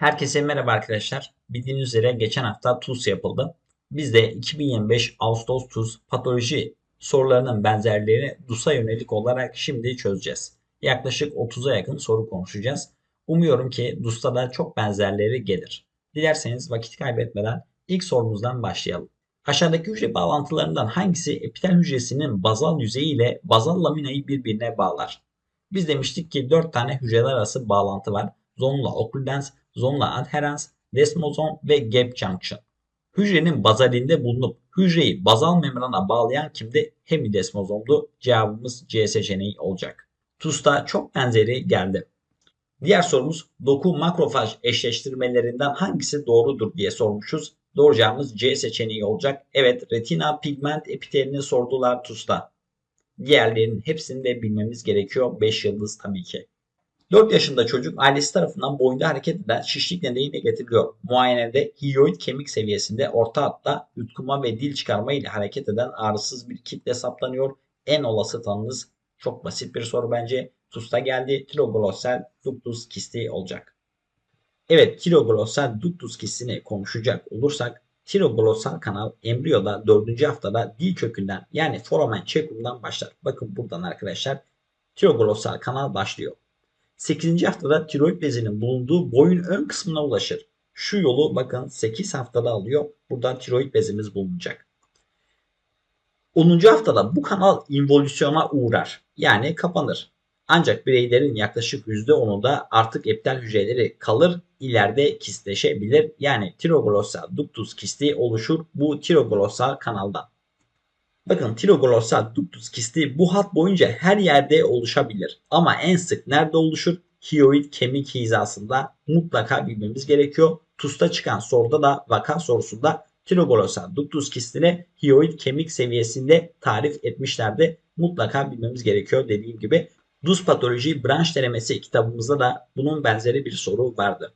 Herkese merhaba arkadaşlar. Bildiğiniz üzere geçen hafta TUS yapıldı. Biz de 2025 Ağustos TUS patoloji sorularının benzerlerini DUS'a yönelik olarak şimdi çözeceğiz. Yaklaşık 30'a yakın soru konuşacağız. Umuyorum ki DUS'ta da çok benzerleri gelir. Dilerseniz vakit kaybetmeden ilk sorumuzdan başlayalım. Aşağıdaki hücre bağlantılarından hangisi epitel hücresinin bazal yüzeyi ile bazal laminayı birbirine bağlar? Biz demiştik ki 4 tane hücreler arası bağlantı var. Zonla occludens, zonla adherens, desmozom ve gap junction. Hücrenin bazalinde bulunup hücreyi bazal membrana bağlayan kimdi? Hemidesmozomdu. Cevabımız C seçeneği olacak. TUS'ta çok benzeri geldi. Diğer sorumuz doku makrofaj eşleştirmelerinden hangisi doğrudur diye sormuşuz. Doğru cevabımız C seçeneği olacak. Evet retina pigment epitelini sordular TUS'ta. Diğerlerinin hepsini de bilmemiz gerekiyor. 5 yıldız tabii ki. 4 yaşında çocuk ailesi tarafından boyunda hareket eden şişlik nedeniyle getiriliyor. Muayenede hyoid kemik seviyesinde orta hatta yutkuma ve dil çıkarma ile hareket eden ağrısız bir kitle saptanıyor. En olası tanınız çok basit bir soru bence. TUS'ta geldi. Troglossal ductus kisti olacak. Evet, troglossal ductus kistini konuşacak olursak Tiroglossal kanal embriyoda 4. haftada dil kökünden yani foramen cecum'dan başlar. Bakın buradan arkadaşlar tiroglossal kanal başlıyor. 8. haftada tiroid bezinin bulunduğu boyun ön kısmına ulaşır. Şu yolu bakın 8 haftada alıyor. Burada tiroid bezimiz bulunacak. 10. haftada bu kanal involüsyona uğrar. Yani kapanır. Ancak bireylerin yaklaşık %10'unda artık epitel hücreleri kalır, ileride kistleşebilir. Yani tiroglossal ductus kisti oluşur bu tiroglossal kanaldan. Bakın tiroglossal ductus kisti bu hat boyunca her yerde oluşabilir. Ama en sık nerede oluşur? Hyoid kemik hizasında mutlaka bilmemiz gerekiyor. TUS'ta çıkan soruda da vaka sorusunda tiroglossal ductus kistini hyoid kemik seviyesinde tarif etmişlerdi. Mutlaka bilmemiz gerekiyor dediğim gibi. DUS patoloji branş denemesi kitabımızda da bunun benzeri bir soru vardı.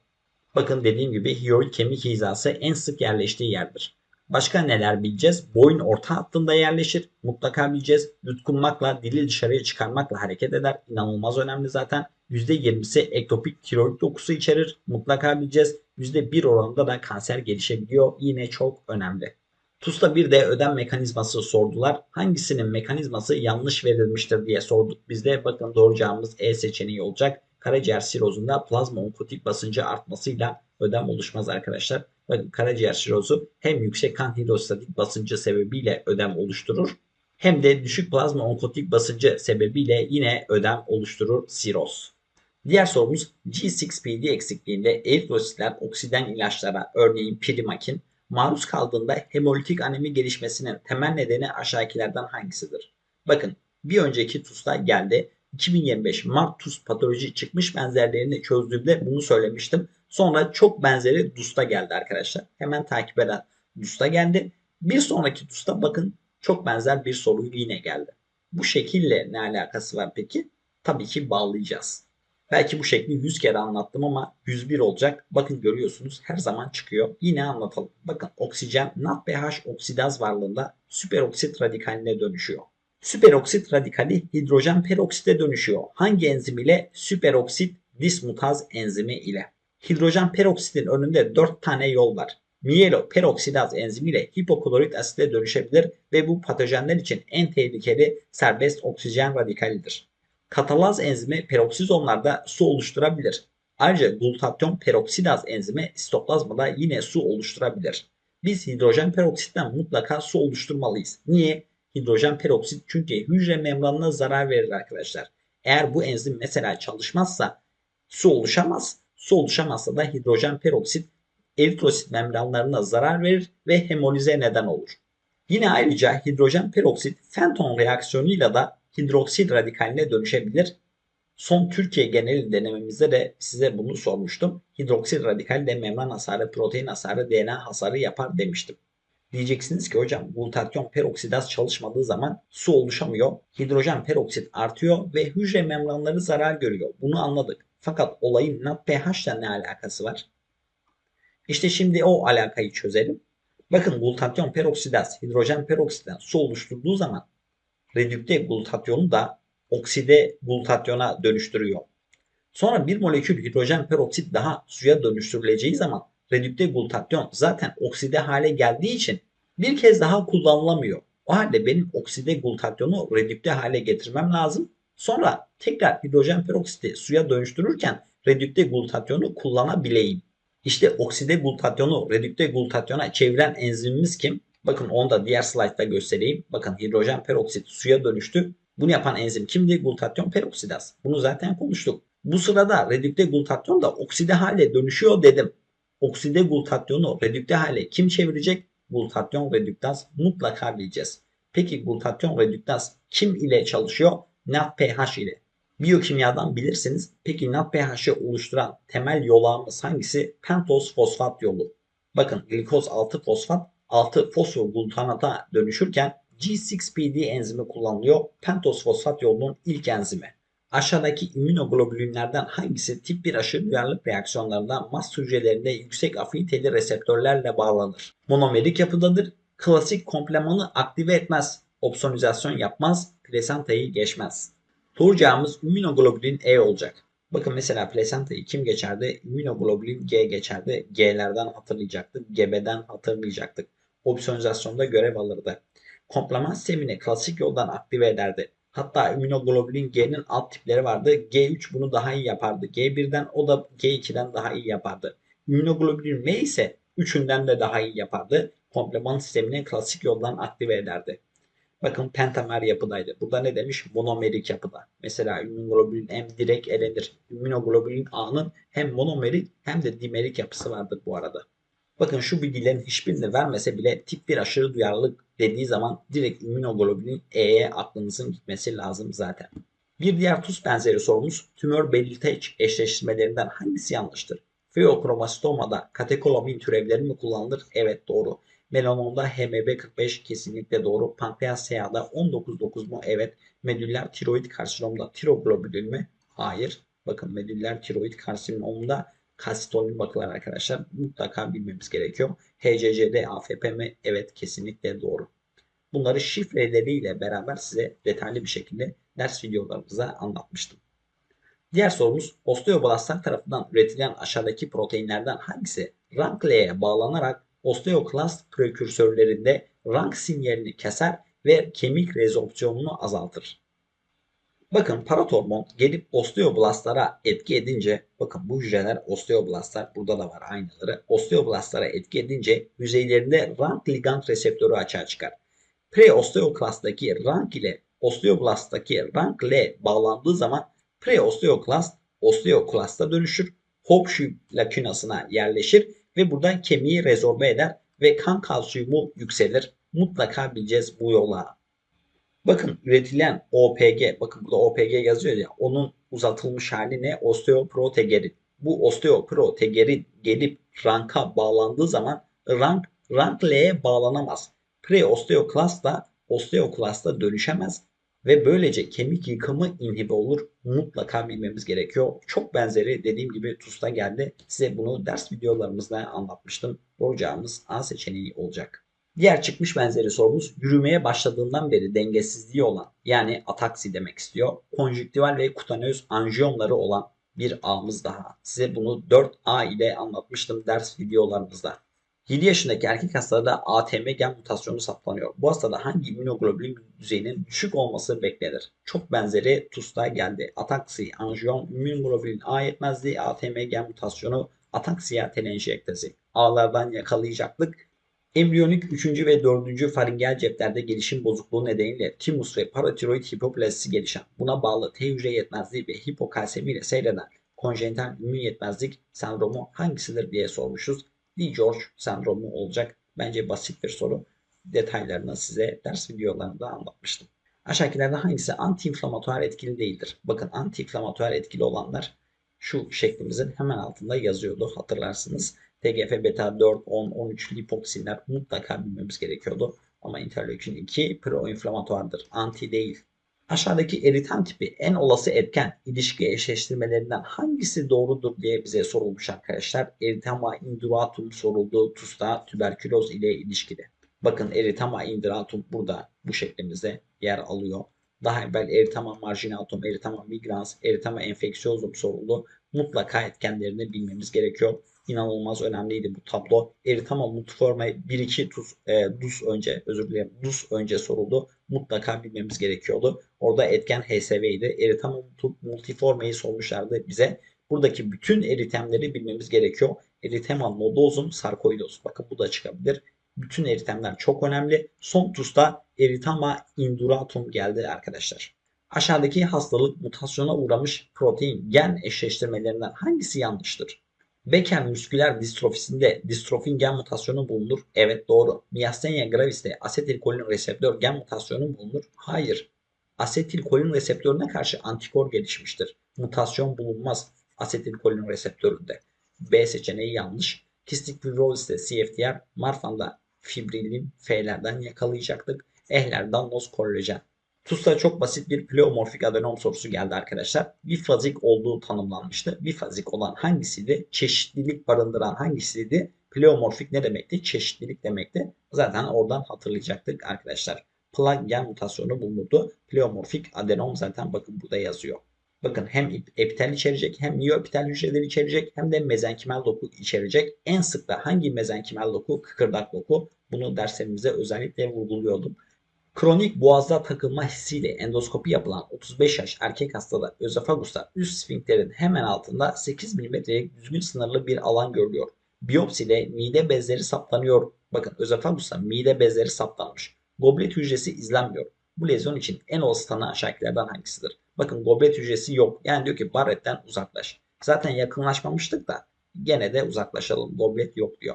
Bakın dediğim gibi hyoid kemik hizası en sık yerleştiği yerdir. Başka neler bileceğiz? Boyun orta hattında yerleşir. Mutlaka bileceğiz. Yutkunmakla, dili dışarıya çıkarmakla hareket eder. İnanılmaz önemli zaten. %20'si ektopik tiroid dokusu içerir. Mutlaka bileceğiz. %1 oranında da kanser gelişebiliyor. Yine çok önemli. TUS'ta bir de ödem mekanizması sordular. Hangisinin mekanizması yanlış verilmiştir diye sorduk biz de. Bakın doğru cevabımız E seçeneği olacak. Karaciğer sirozunda plazma onkotik basıncı artmasıyla ödem oluşmaz arkadaşlar. Bakın karaciğer sirozu hem yüksek kan hidrostatik basıncı sebebiyle ödem oluşturur hem de düşük plazma onkotik basıncı sebebiyle yine ödem oluşturur siroz. Diğer sorumuz G6PD eksikliğinde eritrositler oksiden ilaçlara örneğin primakin maruz kaldığında hemolitik anemi gelişmesinin temel nedeni aşağıdakilerden hangisidir? Bakın bir önceki TUS'ta geldi. 2025 Mart TUS patoloji çıkmış benzerlerini çözdüğümde bunu söylemiştim. Sonra çok benzeri DUS'ta geldi arkadaşlar. Hemen takip eden DUS'ta geldi. Bir sonraki DUS'ta bakın çok benzer bir soru yine geldi. Bu şekille ne alakası var peki? Tabii ki bağlayacağız. Belki bu şekli 100 kere anlattım ama 101 olacak. Bakın görüyorsunuz her zaman çıkıyor. Yine anlatalım. Bakın oksijen NADPH oksidaz varlığında süperoksit radikaline dönüşüyor. Süperoksit radikali hidrojen peroksite dönüşüyor. Hangi enzim ile? Süperoksit dismutaz enzimi ile. Hidrojen peroksitin önünde 4 tane yol var. Miyelo peroksidaz enzimiyle hipoklorit asite dönüşebilir ve bu patojenler için en tehlikeli serbest oksijen radikalidir. Katalaz enzimi peroksizomlarda su oluşturabilir. Ayrıca glutatyon peroksidaz enzimi sitoplazmada yine su oluşturabilir. Biz hidrojen peroksitten mutlaka su oluşturmalıyız. Niye? Hidrojen peroksit çünkü hücre membranına zarar verir arkadaşlar. Eğer bu enzim mesela çalışmazsa su oluşamaz. Su oluşamazsa da hidrojen peroksit eritrosit membranlarına zarar verir ve hemolize neden olur. Yine ayrıca hidrojen peroksit Fenton reaksiyonuyla da hidroksil radikaline dönüşebilir. Son Türkiye genel denememizde de size bunu sormuştum. Hidroksil radikal de membran hasarı, protein hasarı, DNA hasarı yapar demiştim. Diyeceksiniz ki hocam glutatyon peroksidaz çalışmadığı zaman su oluşamıyor. Hidrojen peroksit artıyor ve hücre membranları zarar görüyor. Bunu anladık. Fakat olayın NADPH ile ne alakası var? İşte şimdi o alakayı çözelim. Bakın glutatyon peroksidaz hidrojen peroksitten su oluşturduğu zaman redükte glutatyonu da okside glutatyona dönüştürüyor. Sonra bir molekül hidrojen peroksit daha suya dönüştürüleceği zaman redükte glutatyon zaten okside hale geldiği için bir kez daha kullanılamıyor. O halde benim okside glutatyonu redükte hale getirmem lazım. Sonra tekrar hidrojen peroksiti suya dönüştürürken redükte glutatyonu kullanabileyim. İşte okside glutatyonu redükte glutatyona çeviren enzimimiz kim? Bakın onu da diğer slaytta göstereyim. Bakın hidrojen peroksit suya dönüştü. Bunu yapan enzim kimdi? Glutatyon peroksidaz. Bunu zaten konuştuk. Bu sırada redükte glutatyon da okside hale dönüşüyor dedim. Okside glutatyonu redükte hale kim çevirecek? Glutatyon reduktaz mutlaka bileceğiz. Peki glutatyon reduktaz kim ile çalışıyor? NADPH ile. Biyokimyadan bilirsiniz. Peki NADPH'ı oluşturan temel yolağımız hangisi? Pentoz fosfat yolu. Bakın glikoz 6 fosfat 6 fosfoglutanata dönüşürken G6PD enzimi kullanılıyor. Pentoz fosfat yolunun ilk enzimi. Aşağıdaki immünoglobulinlerden hangisi tip 1 aşı duyarlılık reaksiyonlarında mast hücrelerinde yüksek afiniteli reseptörlerle bağlanır? Monomerik yapıdadır. Klasik komplemanı aktive etmez. Opsonizasyon yapmaz. Plasentayı geçmez. Doğru cevabımız immünoglobulin E olacak. Bakın mesela plasentayı kim geçerdi? İmmünoglobulin G geçerdi. G'lerden hatırlayacaktık. Gebeden hatırlayacaktık. Opsiyonizasyonda görev alırdı. Komplement sistemini klasik yoldan aktive ederdi. Hatta immünoglobulin G'nin alt tipleri vardı. G3 bunu daha iyi yapardı. G1'den o da G2'den daha iyi yapardı. İmmünoglobulin M ise üçünden de daha iyi yapardı. Komplement sistemini klasik yoldan aktive ederdi. Bakın pentamer yapıdaydı. Burada ne demiş? Monomerik yapıda. Mesela immunoglobulin M direkt elenir. İmmünoglobulin A'nın hem monomerik hem de dimerik yapısı vardır bu arada. Bakın şu bilgilerin hiçbirini vermese bile tip 1 aşırı duyarlılık dediği zaman direkt immunoglobulin E'ye aklınızın gitmesi lazım zaten. Bir diğer tuz benzeri sorumuz tümör belirteç eşleştirmelerinden hangisi yanlıştır? Feokromasitomada katekolamin türevleri mi kullanılır? Evet doğru. Melanomda HMB45 kesinlikle doğru. Pankreas SEA'da 19-9 mu? Evet. Medüller tiroid karsinomda tiroglobulin mi? Hayır. Bakın medüller tiroid karsinomda kalsitonin bakılar arkadaşlar. Mutlaka bilmemiz gerekiyor. HCC'de AFP mi? Evet kesinlikle doğru. Bunları şifreleriyle beraber size detaylı bir şekilde ders videolarımızda anlatmıştım. Diğer sorumuz osteoblastlar tarafından üretilen aşağıdaki proteinlerden hangisi Rankley'e bağlanarak osteoklast prekürsörlerinde rank sinyalini keser ve kemik rezorpsiyonunu azaltır. Bakın paratormon gelip osteoblastlara etki edince bakın bu hücreler osteoblastlar burada da var aynıları. Osteoblastlara etki edince yüzeylerinde rank ligand reseptörü açığa çıkar. Preosteoklasttaki rank ile osteoblasttaki rank L bağlandığı zaman preosteoklast osteoklasta dönüşür. Hopshu lakunasına yerleşir ve buradan kemiği rezorbe eder ve kan kalsiyumu yükselir. Mutlaka bileceğiz bu yola. Bakın üretilen OPG, bakın burada OPG yazıyor ya, onun uzatılmış hali ne? Osteoprotegerin. Bu osteoprotegerin gelip ranka bağlandığı zaman rank, rank L'ye bağlanamaz. Preosteoklast da osteoklasta dönüşemez ve böylece kemik yıkımı inhibe olur. Mutlaka bilmemiz gerekiyor. Çok benzeri dediğim gibi TUS'ta geldi. Size bunu ders videolarımızda anlatmıştım. Doğru cevabımız A seçeneği olacak. Diğer çıkmış benzeri sorumuz yürümeye başladığından beri dengesizliği olan yani ataksi demek istiyor. Konjüktival ve kutaneöz anjiyonları olan bir A'mız daha. Size bunu 4A ile anlatmıştım ders videolarımızda. 7 yaşındaki erkek hastada ATM gen mutasyonu saptanıyor. Bu hastada hangi immünoglobulin düzeyinin düşük olması beklenir? Çok benzeri TUS'ta geldi. Ataksi, anjiyon, immünoglobulin A yetmezliği, ATM gen mutasyonu, ataksiya telenjiyektezi. A'lardan yakalayacaklık. Embriyonik 3. ve 4. faringel ceplerde gelişim bozukluğu nedeniyle timus ve paratiroid hipoplasisi gelişen, buna bağlı T hücre yetmezliği ve hipokalsemi ile seyreden konjenital immün yetmezlik sendromu hangisidir diye sormuşuz. Lee George sendromu olacak. Bence basit bir soru. Detaylarını size ders videolarında anlatmıştım. Aşağıdakilerden hangisi antiinflamatuar etkili değildir? Bakın antiinflamatuar etkili olanlar şu şeklimizin hemen altında yazıyordu hatırlarsınız. TGF beta 4, 10, 13 lipoksinler mutlaka bilmemiz gerekiyordu. Ama interleukin 2 proinflamatuardır. Anti değil. Aşağıdaki eritan tipi en olası etken ilişki eşleştirmelerinden hangisi doğrudur diye bize sorulmuş arkadaşlar. Eritema induratum soruldu. TUS'ta tüberküloz ile ilişkili. Bakın eritema induratum burada bu şeklimizde yer alıyor. Daha evvel eritema marginatum, eritema migrans, eritema enfeksiyozum soruldu. Mutlaka etkenlerini bilmemiz gerekiyor. İnanılmaz önemliydi bu tablo. Eritema multiforme 1-2 tuz, e, DUS önce, özür dilerim, DUS önce soruldu. Mutlaka bilmemiz gerekiyordu. Orada etken HSV'ydi. Eritema multiformeyi sormuşlardı bize. Buradaki bütün eritemleri bilmemiz gerekiyor. Eritema nodozum sarkoidoz. Bakın bu da çıkabilir. Bütün eritemler çok önemli. Son tusta eritema induratum geldi arkadaşlar. Aşağıdaki hastalık mutasyona uğramış protein gen eşleştirmelerinden hangisi yanlıştır? Becker müsküler distrofisinde distrofin gen mutasyonu bulunur. Evet doğru. Myasthenia gravis'te asetilkolin reseptör gen mutasyonu bulunur. Hayır. Asetilkolin reseptörüne karşı antikor gelişmiştir. Mutasyon bulunmaz asetilkolin reseptöründe. B seçeneği yanlış. Kistik fibroziste CFTR, Marfan'da fibrilin F'lerden yakalayacaktık. Ehler, Danlos, kolajen. TUS'ta çok basit bir pleomorfik adenom sorusu geldi arkadaşlar. Bifazik olduğu tanımlanmıştı. Bifazik olan hangisiydi? Çeşitlilik barındıran hangisiydi? Pleomorfik ne demekti? Çeşitlilik demekti. Zaten oradan hatırlayacaktık arkadaşlar. Plug gen mutasyonu bulundu. Pleomorfik adenom zaten bakın burada yazıyor. Bakın hem epitel içerecek hem miyoepitel hücreleri içerecek hem de mezenkimel doku içerecek. En sık da hangi mezenkimel doku? Kıkırdak doku. Bunu derslerimizde özellikle vurguluyordum. Kronik boğazda takılma hissiyle endoskopi yapılan 35 yaş erkek hastada özofagusta üst sfinkterin hemen altında 8 mm'lik düzgün sınırlı bir alan görülüyor. Biyopside mide bezleri saptanıyor. Bakın özofagusta mide bezleri saptanmış. Goblet hücresi izlenmiyor. Bu lezyon için en olası tanı aşağıdakilerden hangisidir? Bakın goblet hücresi yok. Yani diyor ki Barrett'ten uzaklaş. Zaten yakınlaşmamıştık da gene de uzaklaşalım. Goblet yok diyor.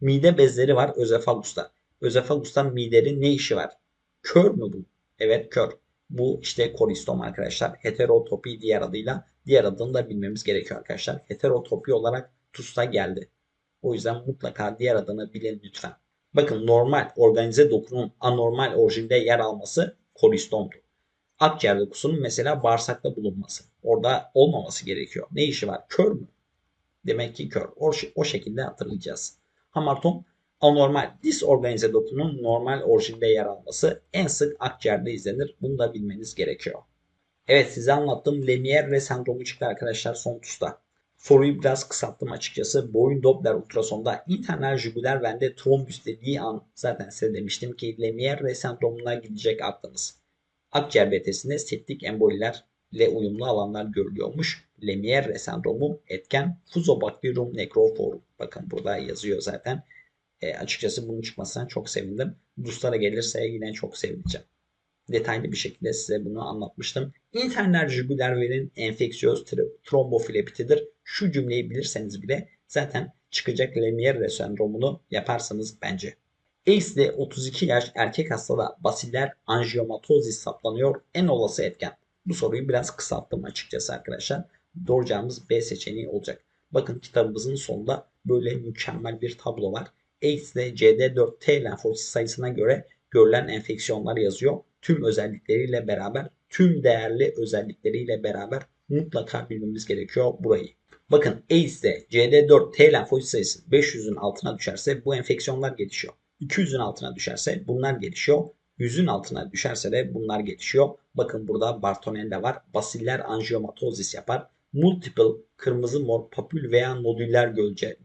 Mide bezleri var özefagusta. Özefagustan midenin ne işi var? Kör mü bu? Evet kör. Bu işte koristom arkadaşlar. Heterotopi diğer adıyla. Diğer adını da bilmemiz gerekiyor arkadaşlar. Heterotopi olarak TUS'ta geldi. O yüzden mutlaka diğer adını bilin lütfen. Bakın normal organize dokunun anormal orijinde yer alması koristomdu. Akciğer dokusunun mesela bağırsakta bulunması. Orada olmaması gerekiyor. Ne işi var? Kör mü? Demek ki kör. O, o şekilde hatırlayacağız. Hamartom anormal disorganize dokunun normal orijinde yer alması en sık akciğerde izlenir. Bunu da bilmeniz gerekiyor. Evet size anlattığım Lemierre sendromu çıktı arkadaşlar son tusta. Soruyu biraz kısalttım açıkçası. Boyun Doppler ultrasonda internal jugüler vende trombüs dediği an zaten size demiştim ki Lemierre sendromuna gidecek aklınız. Akciğer betesinde septik embolilerle uyumlu alanlar görülüyormuş. Lemierre sendromu etken Fusobacterium necroforum. Bakın burada yazıyor zaten. E, açıkçası bunun çıkmasına çok sevindim. DUS'lara gelirse yine çok sevineceğim. Detaylı bir şekilde size bunu anlatmıştım. İnternal jugüler verin enfeksiyöz trombofilepitidir. Şu cümleyi bilirseniz bile zaten çıkacak Lemierre sendromunu yaparsanız bence. ACE'de 32 yaş erkek hastada basiller anjiyomatozis saplanıyor. En olası etken. Bu soruyu biraz kısalttım açıkçası arkadaşlar. Doğru cevabımız B seçeneği olacak. Bakın kitabımızın sonunda böyle mükemmel bir tablo var. AIDS'de CD4T lenfosit sayısına göre görülen enfeksiyonlar yazıyor. Tüm özellikleriyle beraber, tüm değerli özellikleriyle beraber mutlaka bilmemiz gerekiyor burayı. Bakın AIDS'de CD4T lenfosit sayısı 500'ün altına düşerse bu enfeksiyonlar gelişiyor. 200'ün altına düşerse bunlar gelişiyor. 100'ün altına düşerse de bunlar gelişiyor. Bakın burada Bartonella var. Basiller anjiyomatozis yapar. Multiple kırmızı mor papül veya nodüller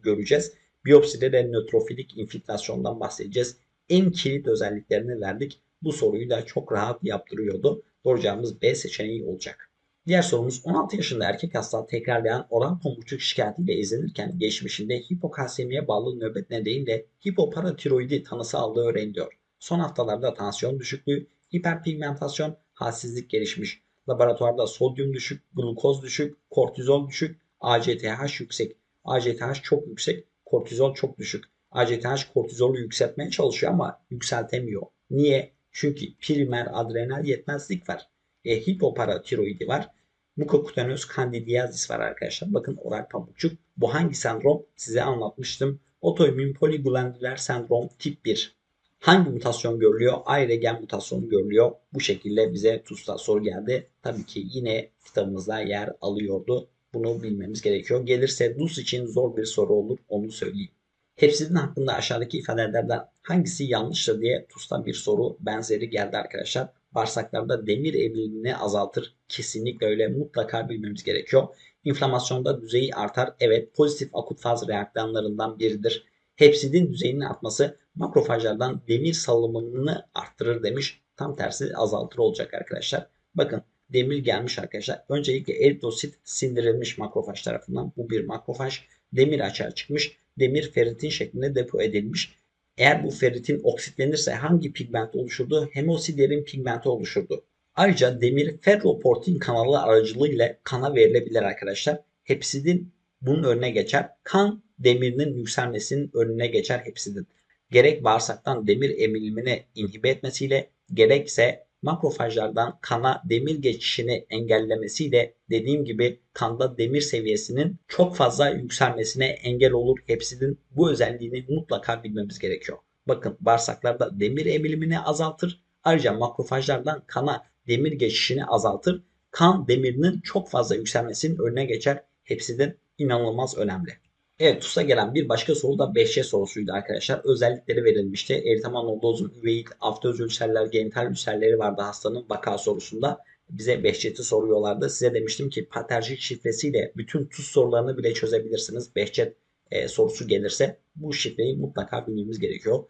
göreceğiz. Biyopside de nötrofilik infiltrasyondan bahsedeceğiz. En kilit özelliklerini verdik. Bu soruyu da çok rahat yaptırıyordu. Doğru cevabımız B seçeneği olacak. Diğer sorumuz 16 yaşında erkek hasta tekrarlayan oran pamukçuk şikayetiyle izlenirken geçmişinde hipokalsemiye bağlı nöbet nedeniyle hipoparatiroidi tanısı aldığı öğreniliyor. Son haftalarda tansiyon düşüklüğü, hiperpigmentasyon, halsizlik gelişmiş. Laboratuvarda sodyum düşük, glukoz düşük, kortizol düşük, ACTH yüksek. ACTH çok yüksek, kortizol çok düşük. ACTH kortizolu yükseltmeye çalışıyor ama yükseltemiyor. Niye? Çünkü primer adrenal yetmezlik var. E, hipoparatiroidi var. Mukokutanöz kandidiyazis var arkadaşlar. Bakın oral pamukçuk. Bu hangi sendrom? Size anlatmıştım. Otoimmün poliglandüler sendrom tip 1. Hangi mutasyon görülüyor? Ayrı mutasyonu görülüyor. Bu şekilde bize TUS'ta soru geldi. Tabii ki yine kitabımızda yer alıyordu. Bunu bilmemiz gerekiyor. Gelirse DUS için zor bir soru olur. Onu söyleyeyim. Hepsinin hakkında aşağıdaki ifadelerden hangisi yanlıştır diye TUS'tan bir soru benzeri geldi arkadaşlar. bağırsaklarda demir emilimini azaltır. Kesinlikle öyle mutlaka bilmemiz gerekiyor. İnflamasyonda düzeyi artar. Evet pozitif akut faz reaksiyonlarından biridir. Hepsidin düzeyinin artması makrofajlardan demir salımını arttırır demiş. Tam tersi azaltır olacak arkadaşlar. Bakın demir gelmiş arkadaşlar. Öncelikle eritrosit sindirilmiş makrofaj tarafından. Bu bir makrofaj. Demir açığa çıkmış. Demir ferritin şeklinde depo edilmiş. Eğer bu ferritin oksitlenirse hangi pigment oluşurdu? Hemosiderin pigmenti oluşurdu. Ayrıca demir ferroportin kanalı aracılığıyla kana verilebilir arkadaşlar. Hepsidin bunun önüne geçer. Kan demirinin yükselmesinin önüne geçer hepsidin. Gerek bağırsaktan demir emilimini inhibe etmesiyle gerekse makrofajlardan kana demir geçişini engellemesiyle dediğim gibi kanda demir seviyesinin çok fazla yükselmesine engel olur. Hepsinin bu özelliğini mutlaka bilmemiz gerekiyor. Bakın bağırsaklarda demir emilimini azaltır. Ayrıca makrofajlardan kana demir geçişini azaltır. Kan demirinin çok fazla yükselmesinin önüne geçer. Hepsi inanılmaz önemli. Evet TUS'a gelen bir başka soru da 5C sorusuydu arkadaşlar. Özellikleri verilmişti. Eritema nodozum, üveit, aftöz ülserler, genital ülserleri vardı hastanın vaka sorusunda. Bize 5C'ti soruyorlardı. Size demiştim ki paterjik şifresiyle bütün TUS sorularını bile çözebilirsiniz. 5C e, sorusu gelirse bu şifreyi mutlaka bilmemiz gerekiyor.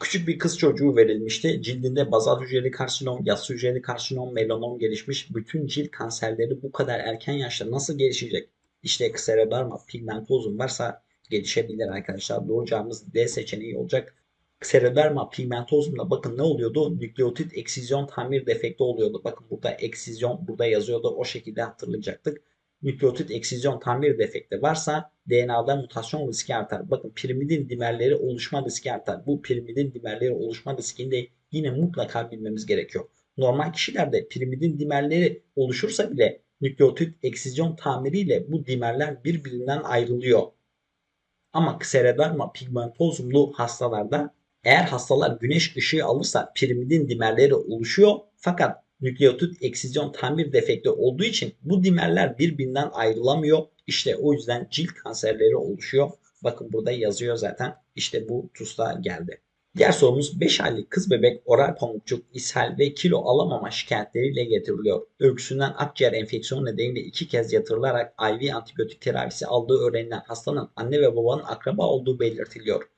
Küçük bir kız çocuğu verilmişti. Cildinde bazal hücreli karsinom, yassı hücreli karsinom, melanom gelişmiş. Bütün cilt kanserleri bu kadar erken yaşta nasıl gelişecek? İşte kseroderma pigmentozum varsa gelişebilir arkadaşlar. Doğru cevabımız D seçeneği olacak. Kseroderma pigmentozumda bakın ne oluyordu? Nükleotit eksizyon tamir defekti oluyordu. Bakın burada eksizyon burada yazıyordu. O şekilde hatırlayacaktık. Nükleotit eksizyon tamir defekti varsa DNA'da mutasyon riski artar. Bakın pirimidin dimerleri oluşma riski artar. Bu pirimidin dimerleri oluşma riskini de yine mutlaka bilmemiz gerekiyor. Normal kişilerde pirimidin dimerleri oluşursa bile nükleotit eksizyon tamiriyle bu dimerler birbirinden ayrılıyor. Ama kseroderma pigmentozumlu hastalarda eğer hastalar güneş ışığı alırsa pirimidin dimerleri oluşuyor fakat nükleotit eksizyon tamir defekti olduğu için bu dimerler birbirinden ayrılamıyor. İşte o yüzden cilt kanserleri oluşuyor. Bakın burada yazıyor zaten. İşte bu TUS'ta geldi. Diğer sorumuz 5 aylık kız bebek oral pamukçuk, ishal ve kilo alamama şikayetleriyle getiriliyor. Öyküsünden akciğer enfeksiyonu nedeniyle iki kez yatırılarak IV antibiyotik tedavisi aldığı öğrenilen hastanın anne ve babanın akraba olduğu belirtiliyor.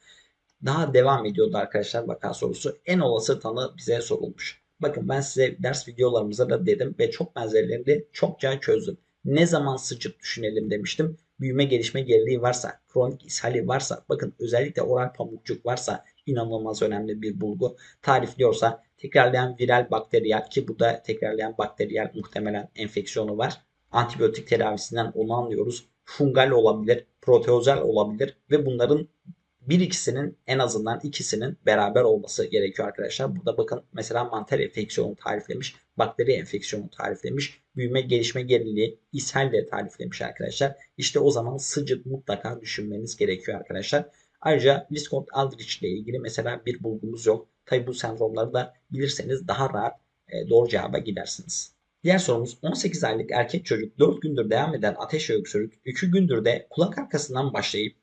Daha devam ediyordu arkadaşlar vaka sorusu. En olası tanı bize sorulmuş. Bakın ben size ders videolarımızda da dedim ve çok benzerlerini çokça çözdüm. Ne zaman sıcak düşünelim demiştim. Büyüme gelişme geriliği varsa, kronik ishali varsa, bakın özellikle oral pamukçuk varsa inanılmaz önemli bir bulgu. Tarifliyorsa tekrarlayan viral bakteriyel ki bu da tekrarlayan bakteriyel muhtemelen enfeksiyonu var. Antibiyotik tedavisinden onu anlıyoruz. Fungal olabilir, proteozel olabilir ve bunların bir ikisinin en azından ikisinin beraber olması gerekiyor arkadaşlar. Burada bakın mesela mantar enfeksiyonu tariflemiş, bakteri enfeksiyonu tariflemiş, büyüme gelişme geriliği, ishal de tariflemiş arkadaşlar. İşte o zaman sıcak mutlaka düşünmeniz gerekiyor arkadaşlar. Ayrıca Viscont Aldrich ile ilgili mesela bir bulgumuz yok. Tabi bu sendromları da bilirseniz daha rahat e, doğru cevaba gidersiniz. Diğer sorumuz 18 aylık erkek çocuk 4 gündür devam eden ateş ve öksürük 2 gündür de kulak arkasından başlayıp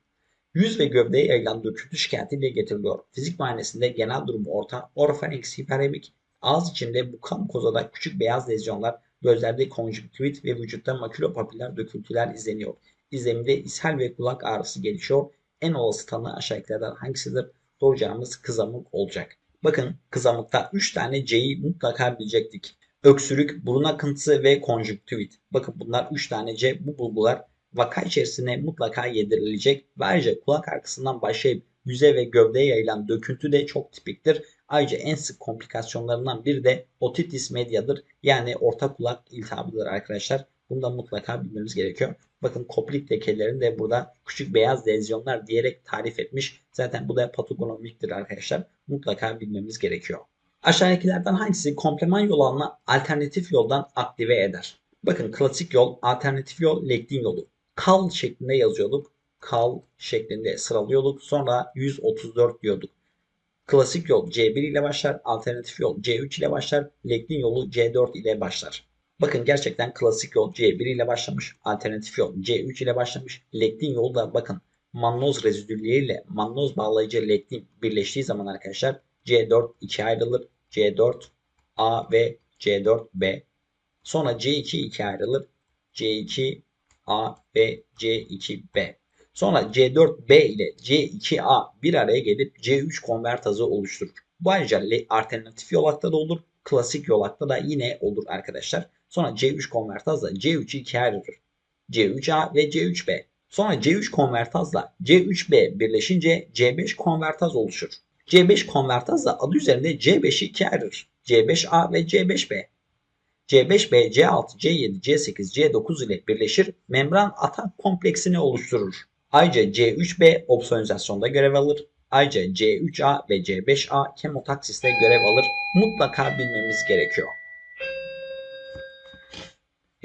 yüz ve gövdeye yayılan döküntü şikayetiyle getiriliyor. Fizik muayenesinde genel durumu orta, orofarenks hiperemik, ağız içinde bu kan kozada küçük beyaz lezyonlar, gözlerde konjüktivit ve vücutta makülopapiller döküntüler izleniyor. İzleminde ishal ve kulak ağrısı gelişiyor en olası tanı aşağıdakilerden hangisidir? Doğru cevabımız kızamık olacak. Bakın kızamıkta 3 tane C'yi mutlaka bilecektik. Öksürük, burun akıntısı ve konjüktivit. Bakın bunlar 3 tane C. Bu bulgular vaka içerisine mutlaka yedirilecek. Ayrıca kulak arkasından başlayıp yüze ve gövdeye yayılan döküntü de çok tipiktir. Ayrıca en sık komplikasyonlarından biri de otitis mediadır. Yani orta kulak iltihabıdır arkadaşlar. Bunu da mutlaka bilmemiz gerekiyor. Bakın koplik lekelerini de burada küçük beyaz lezyonlar diyerek tarif etmiş. Zaten bu da patogonomiktir arkadaşlar. Mutlaka bilmemiz gerekiyor. Aşağıdakilerden hangisi kompleman yol alternatif yoldan aktive eder? Bakın klasik yol, alternatif yol, lektin yolu. Kal şeklinde yazıyorduk. Kal şeklinde sıralıyorduk. Sonra 134 diyorduk. Klasik yol C1 ile başlar, alternatif yol C3 ile başlar, lektin yolu C4 ile başlar. Bakın gerçekten klasik yol C1 ile başlamış. Alternatif yol C3 ile başlamış. Lektin yolu da bakın mannoz rezidülleri ile mannoz bağlayıcı lektin birleştiği zaman arkadaşlar C4 2 ayrılır. C4 A ve C4B. Sonra C2 ikiye ayrılır. C2 A ve C2B. Sonra C4B ile C2A bir araya gelip C3 konvertazı oluşturur. Bu ayrıca alternatif yolakta da olur. Klasik yolakta da yine olur arkadaşlar. Sonra C3 konvertazla C3'ü ikiye ayırır. C3A ve C3B. Sonra C3 konvertazla C3B birleşince C5 konvertaz oluşur. C5 konvertazla adı üzerinde C5'i ikiye ayırır. C5A ve C5B. C5B, C6, C7, C8, C9 ile birleşir, membran atak kompleksini oluşturur. Ayrıca C3B opsonizasyonda görev alır. Ayrıca C3A ve C5A kemotaksiste görev alır. Mutlaka bilmemiz gerekiyor.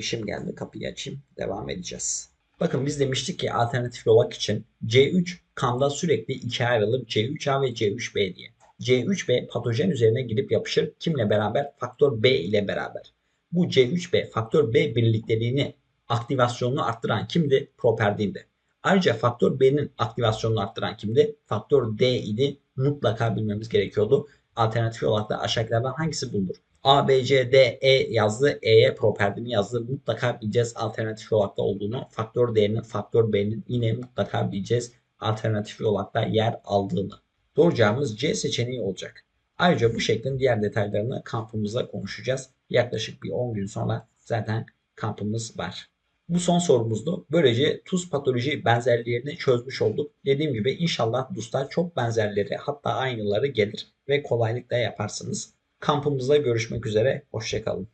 İşim geldi kapıyı açayım. Devam edeceğiz. Bakın biz demiştik ki alternatif yolak için C3 kanda sürekli ikiye ayrılır C3A ve C3B diye. C3B patojen üzerine gidip yapışır. Kimle beraber? Faktör B ile beraber. Bu C3B faktör B birlikteliğini aktivasyonunu arttıran kimdi? Properdin'di. Ayrıca faktör B'nin aktivasyonunu arttıran kimdi? Faktör D idi. Mutlaka bilmemiz gerekiyordu. Alternatif olarak da aşağıdakilerden hangisi bulunur? A, B, C, D, E yazdı. E'ye properdini yazdı. Mutlaka bileceğiz alternatif olarak da olduğunu. Faktör D'nin, faktör B'nin yine mutlaka bileceğiz alternatif olarak da yer aldığını. Doğru C seçeneği olacak. Ayrıca bu şeklin diğer detaylarını kampımızda konuşacağız. Yaklaşık bir 10 gün sonra zaten kampımız var. Bu son sorumuzdu. Böylece tuz patoloji benzerlerini çözmüş olduk. Dediğim gibi inşallah DUS'ta çok benzerleri hatta aynıları gelir ve kolaylıkla yaparsınız. Kampımızda görüşmek üzere. Hoşçakalın.